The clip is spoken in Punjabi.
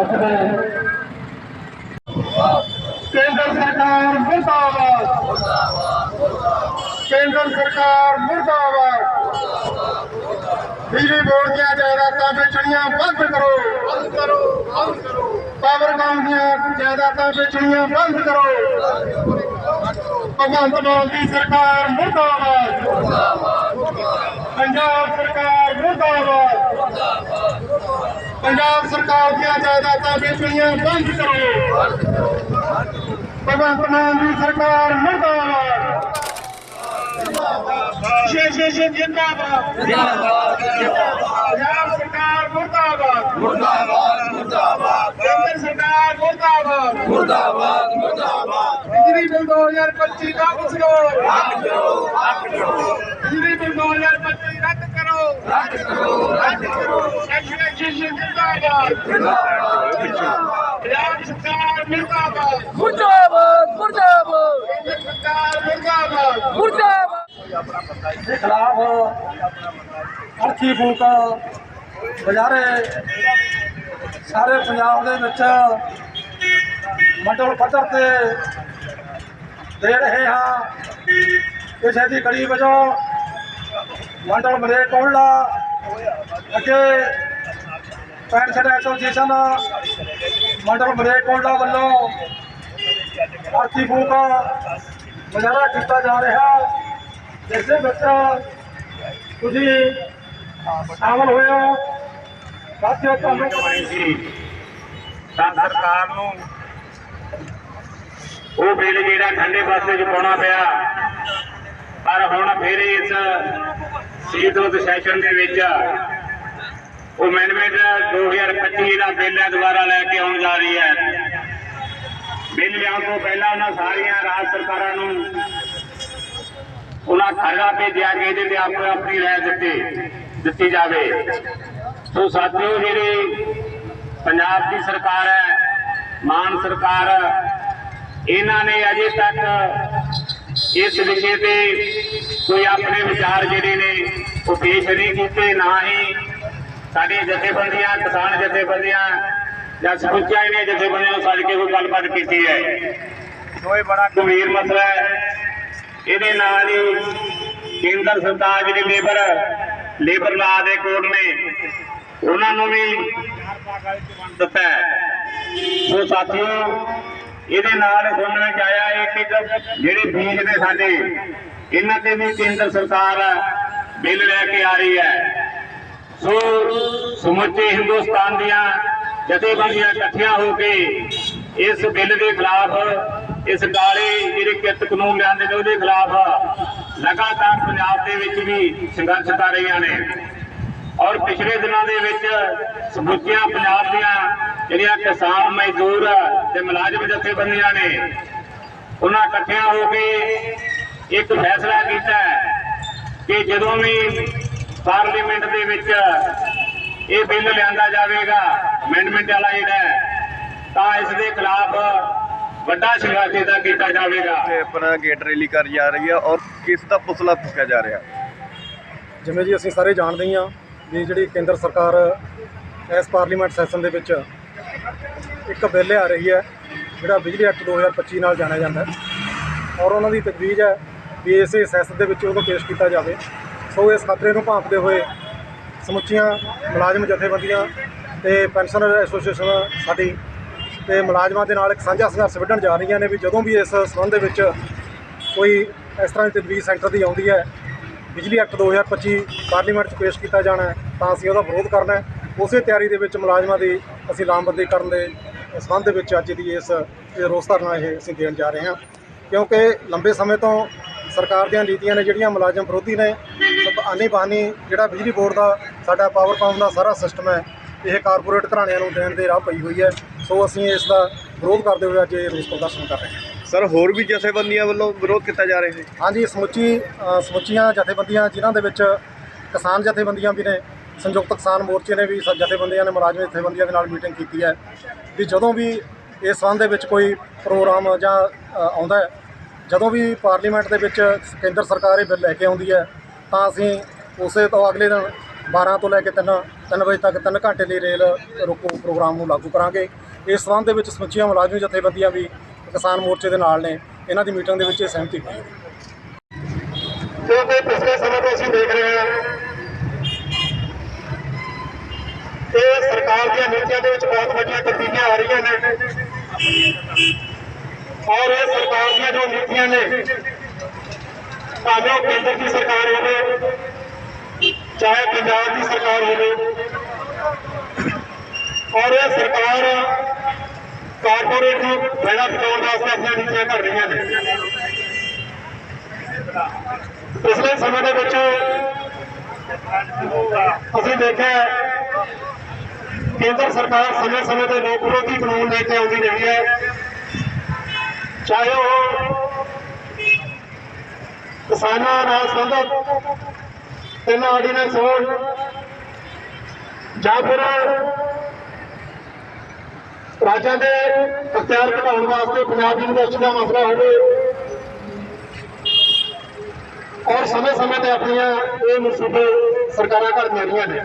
ਅੱਜ ਦੇ ਕੇਂਦਰ ਸਰਕਾਰ ਮੁਰਦਾਬਾਦ। ਕੇਂਦਰ ਸਰਕਾਰ ਮੁਰਦਾਬਾਦ। ਬਿਜਲੀ ਬੋਰਡ ਦੀਆਂ ਜਾਇਦਾਦਾਂ ਵੇਚਣੀਆਂ ਬੰਦ ਕਰੋ। ਬੰਦ ਕਰੋ ਬੰਦ ਕਰੋ ਪਾਵਰਕਾਮ ਦੀਆਂ ਜਾਇਦਾਦਾਂ ਵੇਚਣੀਆਂ ਬੰਦ ਕਰੋ। ਭਗਵੰਤ ਮਾਨ ਦੀ ਸਰਕਾਰ ਮੁਰਦਾਬਾਦ। ਪੰਜਾਬ ਸਰਕਾਰ ਮੁਰਦਾਬਾਦ। ਪੰਜਾਬ ਸਰਕਾਰ ਦੀਆਂ ਜਾਇਦਾਦਾਂ ਵੇਚਣੀਆਂ ਬੰਦ ਕਰੋ। ਭਗਵੰਤ ਮਾਨ ਦੀ ਸਰਕਾਰ ਮੁਰਦਾਬਾਦ। ਸ਼ੇ ਸ਼ੇ ਸ਼ੇ ਜਿੰਦਾਬਾਦ। ਜਿੰਦਾਬਾਦ ਪੰਜਾਬ ਸਰਕਾਰ ਮੁਰਦਾਬਾਦ। ਮੁਰਦਾਬਾਦ ਮੁਰਦਾਬਾਦ ਕੇਂਦਰ ਸਰਕਾਰ ਮੁਰਦਾਬਾਦ। ਮੁਰਦਾਬਾਦ ਮੁਰਦਾਬਾਦ ਬਿਜਲੀ ਬਿੱਲ 2025 ਵਾਪਸ ਕਰੋ ਰੱਦ ਕਰੋ ਰੱਦ ਕਰੋ ਬਿਜਲੀ ਬਿੱਲ 2025 ਰੱਦ ਕਰੋ ਰੱਦ ਕਰੋ ਰੱਦ ਕਰੋ ਸ਼ੇ ਸ਼ੇ ਸ਼ੇ ਪੰਜਾਬ ਸਰਕਾਰ ਮੁਰਦਾਬਾਦ ਮੁਰਦਾਬਾਦ ਮੁਰਦਾਬਾਦ ਕੇਂਦਰ ਸਰਕਾਰ ਮੁਰਦਾਬਾਦ ਮੁਰਦਾਬਾਦ ਦੇ ਖਿਲਾਫ ਅਰਥੀ ਫੂਕ ਬਜ਼ਾਰੇ, ਸਾਰੇ ਪੰਜਾਬ ਦੇ ਵਿੱਚ ਮੰਡਲ ਪੱਧਰ ਤੇ ਦੇ ਰਹੇ ਹਾਂ। ਕਿਸੇ ਦੀ ਕੜੀ ਵਜੋਂ ਮੰਡਲ ਮਲੇਰਕੋਟਲਾ ਅੱਗੇ ਪੈਨਸ਼ਨ ਐਸੋਸੀਏਸ਼ਨ ਮੰਡਲ ਮਲੇਰਕੋਟਲਾ ਵੱਲੋਂ? ਅਰਥੀ ਫੂਕ ਮੁਜ਼ਾਹਰਾ ਕੀਤਾ ਜਾ ਰਿਹਾ। ਜਿਸ ਦੇ ਵਿੱਚ ਤੁਸੀਂ ਸ਼ਾਮਲ ਹੋਏ ਹੋ। ਸਾਥੀਓ ਤੁਹਾਨੂੰ ਸਰਕਾਰ ਨੂੰ ਉਹ ਬਿੱਲ ਜਿਹੜਾ ਠੰਡੇ ਪਾਸੇ 'ਚ ਪਾਉਣਾ ਪਿਆ। ਪਰ ਹੁਣ ਫਿਰ ਇਸ ਸੀਤੋਤ ਸੈਸ਼ਨ ਦੇ ਵਿੱਚ ਉਹ ਅਮੈਂਡਮੈਂਟ 2025 ਦਾ ਬਿੱਲ ਹੈ, ਦੁਬਾਰਾ ਲੈ ਕੇ ਆਉਣ ਜਾ ਰਹੀ ਹੈ। ਬਿੱਲ ਲਿਆਉਣ ਤੋਂ ਪਹਿਲਾਂ ਉਹਨਾਂ ਸਾਰੀਆਂ ਰਾਜ ਸਰਕਾਰਾਂ ਨੂੰ ਉਹਨਾਂ ਖਰੜਾ ਭੇਜਿਆ ਕਿ ਇਹਦੇ ਤੇ ਆਪੋ ਆਪਣੀ ਰਾਏ ਦਿੱਤੀ ਦਿੱਤੀ ਜਾਵੇ। ਸੋ ਸਾਥੀਓ, ਜਿਹੜੀ ਪੰਜਾਬ ਦੀ ਸਰਕਾਰ ਹੈ, ਮਾਨ ਸਰਕਾਰ, ਇਹਨਾਂ ਨੇ ਅਜੇ ਤੱਕ ਇਸ ਵਿਸ਼ੇ ਤੇ ਕੋਈ ਆਪਣੇ ਵਿਚਾਰ ਜਿਹੜੇ ਨੇ ਉਹ ਪੇਸ਼ ਨਹੀਂ ਕੀਤੇ ਨਾ ਹੀ ਸਾਡੀ ਜਥੇਬੰਦੀਆਂ ਕਿਸਾਨ ਜਥੇਬੰਦੀਆਂ ਜਾਂ ਸਮੁੱਚਾ ਇਹਨੇ ਜਥੇਬੰਦੀਆਂ ਨੂੰ ਸੱਦ ਕੇ ਕੋਈ ਗੱਲਬਾਤ ਕੀਤੀ ਹੈ ਸੋ ਇਹ ਬੜਾ ਗੰਭੀਰ ਮਸਲਾ ਹੈ ਇਹਦੇ ਨਾਲ ਹੀ ਕੇਂਦਰ ਸਰਕਾਰ ਜਿਹੜੀ ਲੇਬਰ ਲੇਬਰ ਲਾ ਦੇ ਕੋਡ ਨੇ ਉਹਨਾਂ ਨੂੰ ਵੀ ਦਿੱਤਾ ਹੈ। ਸੋ ਸਾਥੀਓ ਇਹਦੇ ਨਾਲ ਸੁਣਨ ਵਿੱਚ ਆਇਆ ਹੈ ਕਿ ਜਿਹੜੇ ਬੀਜ ਨੇ ਸਾਡੇ, ਇਹਨਾਂ ਤੇ ਵੀ ਕੇਂਦਰ ਸਰਕਾਰ ਬਿੱਲ ਲੈ ਕੇ ਆ ਰਹੀ ਹੈ। ਸੋ ਸਮੁੱਚੇ ਹਿੰਦੁਸਤਾਨ ਦੀਆਂ ਜਥੇਬੰਦੀਆਂ ਇਕੱਠੀਆਂ ਹੋ ਕੇ ਇਸ ਬਿੱਲ ਦੇ ਖਿਲਾਫ, ਇਸ ਕਾਲੇ ਜਿਹੜੇ ਕਿਰਤ ਕਾਨੂੰਨ ਲਿਆਂਦੇ ਨੇ ਉਹਦੇ ਖਿਲਾਫ ਲਗਾਤਾਰ ਪੰਜਾਬ ਦੇ ਵਿੱਚ ਵੀ ਸੰਘਰਸ਼ ਕਰ ਰਹੀਆਂ ਨੇ। ਔਰ ਪਿਛਲੇ ਦਿਨਾਂ ਦੇ ਵਿੱਚ ਸਮੁੱਚੀਆਂ ਪੰਜਾਬ ਦੀਆਂ ਜਿਹੜੀਆਂ ਕਿਸਾਨ ਮਜ਼ਦੂਰ ਤੇ ਮੁਲਾਜ਼ਮ ਜਥੇਬੰਦੀਆਂ ਨੇ ਉਹਨਾਂ ਇਕੱਠਿਆਂ ਹੋ ਕੇ ਇੱਕ ਫੈਸਲਾ ਕੀਤਾ ਹੈ ਕਿ ਜਦੋਂ ਵੀ ਪਾਰਲੀਮੈਂਟ ਦੇ ਵਿੱਚ ਇਹ ਬਿੱਲ ਲਿਆਂਦਾ ਜਾਵੇਗਾ ਅਮੈਂਡਮੈਂਟ ਵਾਲਾ ਜਿਹੜਾ ਤਾਂ ਇਸ ਦੇ ਖਿਲਾਫ ਵੱਡਾ ਸੰਘਰਸ਼ ਇਹਦਾ ਕੀਤਾ ਜਾਵੇਗਾ। ਤੇ ਆਪਣਾ ਗੇਟ ਰੈਲੀ ਕਰ ਜਾ ਰਹੀ ਹੈ ਔਰ ਕਿਸ ਦਾ ਪੁਸਲਾ ਫੂਕਿਆ ਜਾ ਰਿਹਾ? ਜਿਵੇਂ ਜੀ ਅਸੀਂ ਸਾਰੇ ਜਾਣਦੇ ਹੀ ਹਾਂ ਵੀ ਜਿਹੜੀ ਕੇਂਦਰ ਸਰਕਾਰ ਇਸ ਪਾਰਲੀਮੈਂਟ ਸੈਸ਼ਨ ਦੇ ਵਿੱਚ ਇੱਕ ਬਿੱਲ ਆ ਰਹੀ ਹੈ, ਜਿਹੜਾ ਬਿਜਲੀ ਐਕਟ 2025 ਨਾਲ ਜਾਣਿਆ ਜਾਂਦਾ ਔਰ ਉਹਨਾਂ ਦੀ ਤਜਵੀਜ਼ ਹੈ ਵੀ ਇਸੇ ਸੈਸ ਦੇ ਵਿੱਚ ਉਹਨੂੰ ਪੇਸ਼ ਕੀਤਾ ਜਾਵੇ। ਸੋ ਇਸ ਖਤਰੇ ਨੂੰ ਭਾਂਪਦੇ ਹੋਏ ਸਮੁੱਚੀਆਂ ਮੁਲਾਜ਼ਮ ਜਥੇਬੰਦੀਆਂ ਤੇ ਪੈਨਸ਼ਨਰ ਐਸੋਸੀਏਸ਼ਨ ਸਾਡੀ ਤੇ ਮੁਲਾਜ਼ਮਾਂ ਦੇ ਨਾਲ ਇੱਕ ਸਾਂਝਾ ਸੰਘਰਸ਼ ਵਿੱਢਣ ਜਾ ਰਹੀਆਂ ਨੇ ਵੀ ਜਦੋਂ ਵੀ ਇਸ ਸੰਬੰਧ ਦੇ ਵਿੱਚ ਕੋਈ ਇਸ ਤਰ੍ਹਾਂ ਦੀ ਤਜਵੀਜ਼ ਸੈਂਟਰ ਦੀ ਆਉਂਦੀ ਹੈ, ਬਿਜਲੀ ਐਕਟ 2025 ਪਾਰਲੀਮੈਂਟ 'ਚ ਪੇਸ਼ ਕੀਤਾ ਜਾਣਾ ਤਾਂ ਅਸੀਂ ਉਹਦਾ ਵਿਰੋਧ ਕਰਨਾ ਹੈ। ਉਸੇ ਤਿਆਰੀ ਦੇ ਵਿੱਚ ਮੁਲਾਜ਼ਮਾਂ ਦੀ ਅਸੀਂ ਲਾਮਬੰਦੀ ਕਰਨ ਦੇ ਸੰਬੰਧ ਵਿੱਚ ਅੱਜ ਦੀ ਇਸ ਰੋਸ ਧਰਨਾ ਇਹ ਅਸੀਂ ਦੇਣ ਜਾ ਰਹੇ ਹਾਂ। ਕਿਉਂਕਿ ਲੰਬੇ ਸਮੇਂ ਤੋਂ ਸਰਕਾਰ ਦੀਆਂ ਨੀਤੀਆਂ ਨੇ ਜਿਹੜੀਆਂ ਮੁਲਾਜ਼ਮ ਵਿਰੋਧੀ ਨੇ ਸਭ ਆਨੀ ਬਹਾਨੀ ਜਿਹੜਾ ਬਿਜਲੀ ਬੋਰਡ ਦਾ ਸਾਡਾ ਪਾਵਰਕਾਮ ਦਾ ਸਾਰਾ ਸਿਸਟਮ ਹੈ ਇਹ ਕਾਰਪੋਰੇਟ ਘਰਾਣਿਆਂ ਨੂੰ ਦੇਣ ਦੇ ਰਾਹ ਪਈ ਹੋਈ ਹੈ। ਸੋ ਅਸੀਂ ਇਸ ਦਾ ਵਿਰੋਧ ਕਰਦੇ ਹੋਏ ਅੱਜ ਇਹ ਰੋਸ ਪ੍ਰਦਰਸ਼ਨ ਕਰ ਰਹੇ ਹਾਂ। ਸਰ ਹੋਰ ਵੀ ਜਥੇਬੰਦੀਆਂ ਵੱਲੋਂ ਵਿਰੋਧ ਕੀਤਾ ਜਾ ਰਿਹਾ ਹੈ? ਹਾਂਜੀ ਸਮੁੱਚੀ ਸਮੁੱਚੀਆਂ ਜਥੇਬੰਦੀਆਂ ਜਿਨ੍ਹਾਂ ਦੇ ਵਿੱਚ ਕਿਸਾਨ ਜਥੇਬੰਦੀਆਂ ਵੀ ਨੇ ਸੰਯੁਕਤ ਕਿਸਾਨ ਮੋਰਚੇ ਨੇ ਵੀ ਸ- ਜਥੇਬੰਦੀਆਂ ਨੇ ਮੁਲਾਜ਼ਮ ਜਥੇਬੰਦੀਆਂ ਦੇ ਨਾਲ ਮੀਟਿੰਗ ਕੀਤੀ ਹੈ ਵੀ ਜਦੋਂ ਵੀ ਇਸ ਸੰਬੰਧ ਦੇ ਵਿੱਚ ਕੋਈ ਪ੍ਰੋਗਰਾਮ ਜਾਂ ਆਉਂਦਾ ਹੈ, ਜਦੋਂ ਵੀ ਪਾਰਲੀਮੈਂਟ ਦੇ ਵਿੱਚ ਕੇਂਦਰ ਸਰਕਾਰ ਇਹ ਬਿੱਲ ਲੈ ਕੇ ਆਉਂਦੀ ਹੈ, ਤਾਂ ਅਸੀਂ ਉਸੇ ਤੋਂ ਅਗਲੇ ਦਿਨ 12 ਤੋਂ ਲੈ ਕੇ 3 3 ਵਜੇ ਤੱਕ 3 ਘੰਟੇ ਲਈ ਰੇਲ ਰੋਕੋ ਪ੍ਰੋਗਰਾਮ ਨੂੰ ਲਾਗੂ ਕਰਾਂਗੇ। ਇਸ ਸੰਬੰਧ ਦੇ ਵਿੱਚ ਸਮੁੱਚੀਆਂ ਮੁਲਾਜ਼ਮ ਜਥੇਬੰਦੀਆਂ ਵੀ ਕਿਸਾਨ ਮੋਰਚੇ ਦੇ ਨਾਲ ਨੇ, ਇਹਨਾਂ ਦੀ ਮੀਟਿੰਗ ਦੇ ਵਿੱਚ ਇਹ ਸਹਿਮਤੀ ਹੋਈ ਕਿਉਂਕਿ ਸਰਕਾਰ ਨੀਤੀਆਂ ਦੇ ਵਿੱਚ ਬਹੁਤ ਵੱਡੀਆਂ ਤਬਦੀਲੀਆਂ ਆ ਰਹੀਆਂ ਨੇ। ਔਰ ਇਹ ਸਰਕਾਰ ਦੀਆਂ ਜੋ ਨੀਤੀਆਂ ਨੇ, ਭਾਵੇਂ ਉਹ ਕੇਂਦਰ ਦੀ ਸਰਕਾਰ ਹੋਵੇ, ਚਾਹੇ ਪੰਜਾਬ ਦੀ ਸਰਕਾਰ ਹੋਵੇ, ਔਰ ਇਹ ਸਰਕਾਰ ਕਾਰਪੋਰੇਟ ਨੂੰ ਫਾਇਦਾ ਪਹੁੰਚਾਉਣ ਵਾਸਤੇ ਆਪਣੀਆਂ ਨੀਤੀਆਂ ਘੜ ਰਹੀਆਂ ਨੇ। ਪਿਛਲੇ ਸਮੇਂ ਦੇ ਵਿੱਚ ਅਸੀਂ ਦੇਖਿਆ ਕੇਂਦਰ ਸਰਕਾਰ ਸਮੇਂ-ਸਮੇਂ ਤੇ ਲੋਕ ਵਿਰੋਧੀ ਕਾਨੂੰਨ ਲੈ ਕੇ ਆਉਂਦੀ ਰਹੀ ਹੈ। ਚਾਹੇ ਉਹ ਕਿਸਾਨਾਂ ਨਾਲ ਸੰਬੰਧਿਤ ਤਿੰਨ ਆਰਡੀਨੈਂਸ ਹੋਣ ਜਾਂ ਫਿਰ ਰਾਜਾਂ ਦੇ ਅਖਤਿਆਰ ਘਟਾਉਣ ਵਾਸਤੇ ਪੰਜਾਬ ਯੂਨੀਵਰਸਿਟੀ ਦਾ ਮਸਲਾ ਹੋਵੇ ਔਰ ਸਮੇਂ ਸਮੇਂ ਤੇ ਆਪਣੀਆਂ ਇਹ ਮਨਸੂਬੇ ਸਰਕਾਰਾਂ ਘੜਦੀਆਂ ਰਹੀਆਂ ਨੇ।